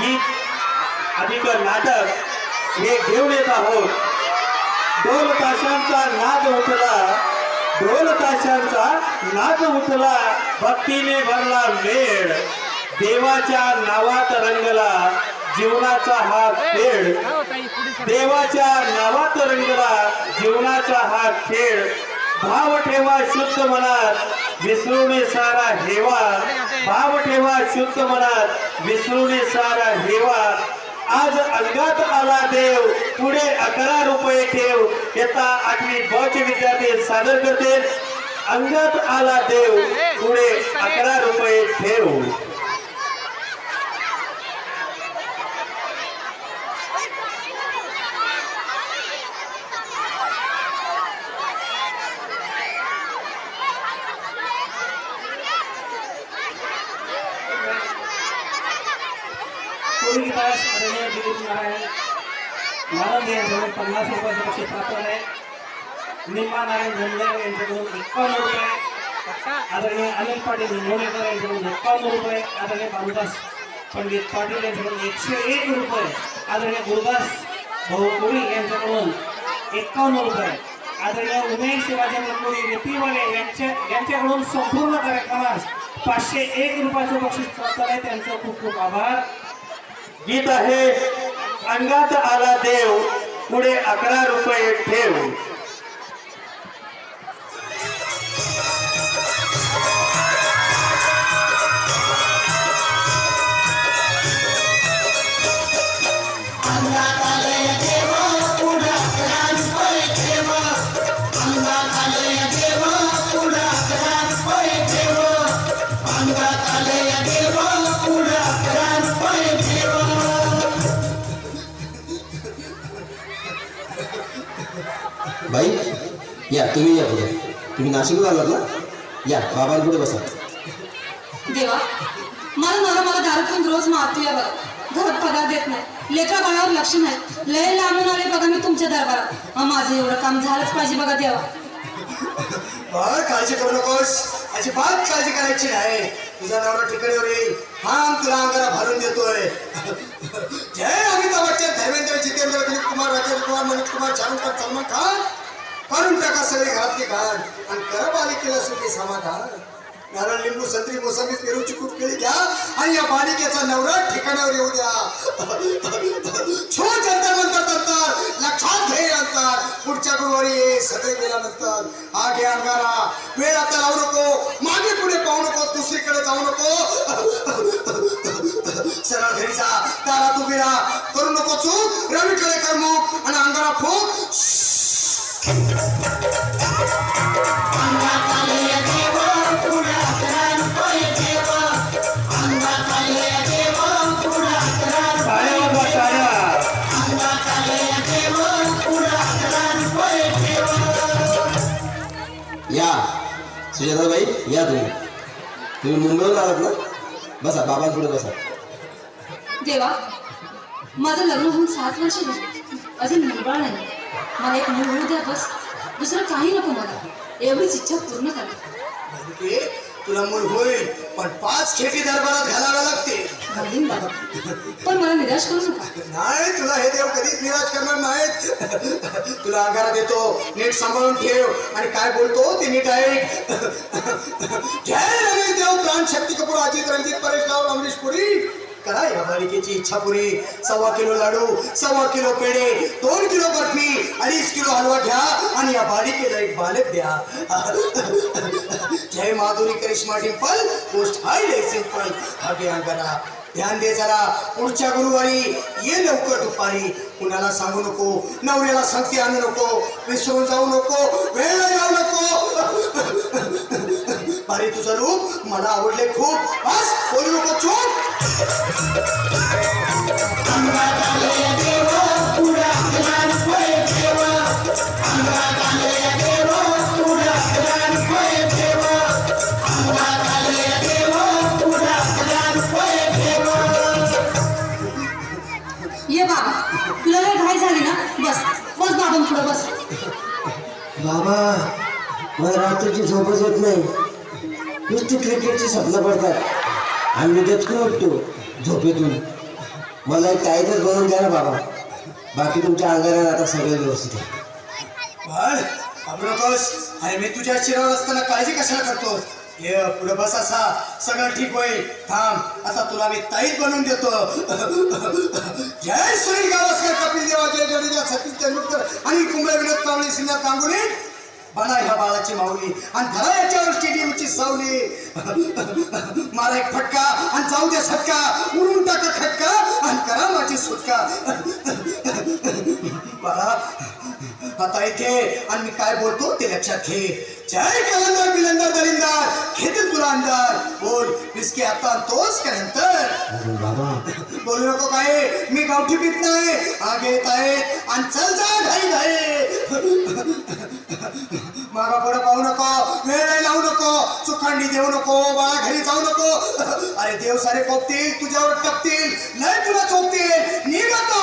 गीत अधिक नाटक हे घेऊन येत आहोत. ढोल ताशांचा नाद उठला. ढोल ताशांचा नाद उठला. भक्तीने भरला मेळ. देवाच्या नावात रंगला जीवनाचा हा खेळ. देवाच्या नावात रंगला जीवनाचा हा खेळ. भाव ठेवा शुद्ध मनात. विसरून सारा हेवा. भाव ठेवा शुद्ध मनात. विसरून सारा हेवा. आज अंगात आला देव पुढे अकरा रुपये ठेव. येता आठवी ब चे विद्यार्थी सादर करते. अंगात आला देव पुढे अकरा रुपये ठेव. पूर्वी तास आदरणीय दिलीप नारायण यांच्याकडून पन्नास रुपयाचं बक्षीस प्राप्त आहे. निम्मा नारायण झंजर यांच्याकडून एकावन्न रुपये. आदरणीय अनिल पाटील हिंगोलीकर यांच्याकडून एक्कावन्न रुपये. आदरणीय बाबूदास पंडित पाटील यांच्याकडून एकशे एक रुपये. आदरणीय गुरुदास भाऊ कोळी यांच्याकडून एकावन्न रुपये. आदरणीय उमेश शिवाजी नकोरी रेतीवाले यांच्या यांच्याकडून संपूर्ण कार्यक्रमास पाचशे एक रुपयाचं बक्षीस प्राप्त आहे त्यांचं खूप खूप आभार. गीत आहे अंगात आला देव पुढे अकरा रुपये ठेव. बाई या तुम्ही या पुढे. तुम्ही नाशिकला आलात ना? या बाबांपुढे बसा. देवा मला नवरा मला दारू पिऊन रोज मारतोय बघा. घरात पगार देत नाही. लेकरा बाळावर लक्ष नाही. लय लांबून आले बघा मी तुमच्या दरबारात. माझं एवढं काम झालंच पाहिजे बघा देवा. बाळ काळजी करू नकोस. अजिबात काळजी करायची नाही. तुझा नवरा ठिकाणीवर येईल. हा तुला अंगारा भरून देतोय. जय अमिताभ बच्चन धर्मेंद्र जितेंद्र दिलीप कुमार राजेंद्र कुमार मनीष कुमार शाहरुख खान सलमान खान. करून टाका सगळे घरातली घाण. आणि कर बालिकेला सुखी समाधान. नारळ लिंबू संत्री मोसंबी पेरूची खूप केळी घ्या. आणि या बालिकेचा नवरा ठिकाणावर येऊ द्या. छोट अंतर नंतर नंतर लक्षात घे अंतर. पुढच्या गुरुवारी ये सगळे गेल्यानंतर. हा घे अंगारा. वेळ आता लावू नको. मागे पुढे पाहू नको. दुसरीकडे जाऊ नको. सरळ घरी जा. दारात उभी राहा. करू नको चूक. रवीकडे कर मग आणि अंगारा फूक. या सुजाताबाई या तुम्ही. तुम्ही मुंबईहून आलात ना? बसा बाबांपुढे बसा. देवा माझं लग्न होऊन सात वर्ष अजून मुलबाळ नाही. मला एक होऊ द्या बस. दुसरं काही नको मला. एवढीच इच्छा पूर्ण करा. तुला मूल होईल पण पाच खेटी दरबारात घालाव्या लागते पण मला निराश करू नका. नाही तुला हे देव कधीच निराश करणार नाहीत. तुला अंगारा देतो नीट सांभाळून ठेव. आणि काय बोलतो ते नीट ऐक. जय रमेश देव प्राण शक्ती कपूर अजित रणजित परेश राव अमरीश पुरी. करा या बालिकेची इच्छा पुरी. सव्वा किलो लाडू सव्वा किलो पेढे दोन किलो बर्फी अडीच किलो हलवा घ्या आणि या बालिकेला एक बालक द्या. जय माधुरी करिश्मा डिंपल गोष्ट हाय लय सिंपल हागे अंगारा ध्यान दे जरा. पुढच्या गुरुवारी ये लवकर दुपारी. कुणाला सांगू नको नवऱ्याला सांगते आणू नको विसरून जाऊ नको वेळ जाऊ नको. अरे तुझं रूप. मला आवडले खूप. बस बोलू नको चूप ये बाबा तुला लय घाई झाली ना? बस बस बाबा पुढे बस. बाबा मला रात्रीची झोपच येत नाही. नुसती क्रिकेटची स्वप्न पडतात. आणि मी दचकून उठतो झोपेतून. मला एक टायगर बनवून द्या ना बाबा. बाकी तुमच्या अंगाला आता सगळं व्यवस्थित आहे. बर घाबरू नकोस. मी तुझ्या शिरावर असताना काळजी कशाला करतो हे पुढे बस असा. सगळं ठीक होईल. थांब. आता तुला मी ताईत बनवून देतो. जय सुनील गावस्कर कपिल देवा जय जडेजा सतीश तेंडुलकर आणि कुंबळे विनोद कावळे सिन्हा गांगुली बना ह्या बाळाची माऊली आणि धरा याच्यावर स्टेडियमची सावली. मारा एक फटका आणि जाऊ द्या सटका. उडून टाका खटका आणि करा माझी सुटका. बाळा आता इथे आणि मी काय बोलतो ते लक्षात घे. जय कलंदर बिलंदर दलिंदर. घेतील तुला अंदर बोल बिस्की आता आणतोस का नंतर? बोलू नको काय मी गावठी पीत नाही. आगे येत आहेत आणि चल जा घाई घाई मागा पुढे पाहू नको. वेळ लावू नको. चुखंडी देऊ नको. बाळा घरी जाऊ नको. अरे देव सारे कोपतील तुझ्यावर टपतील. लय तुला चोपतील निघतो.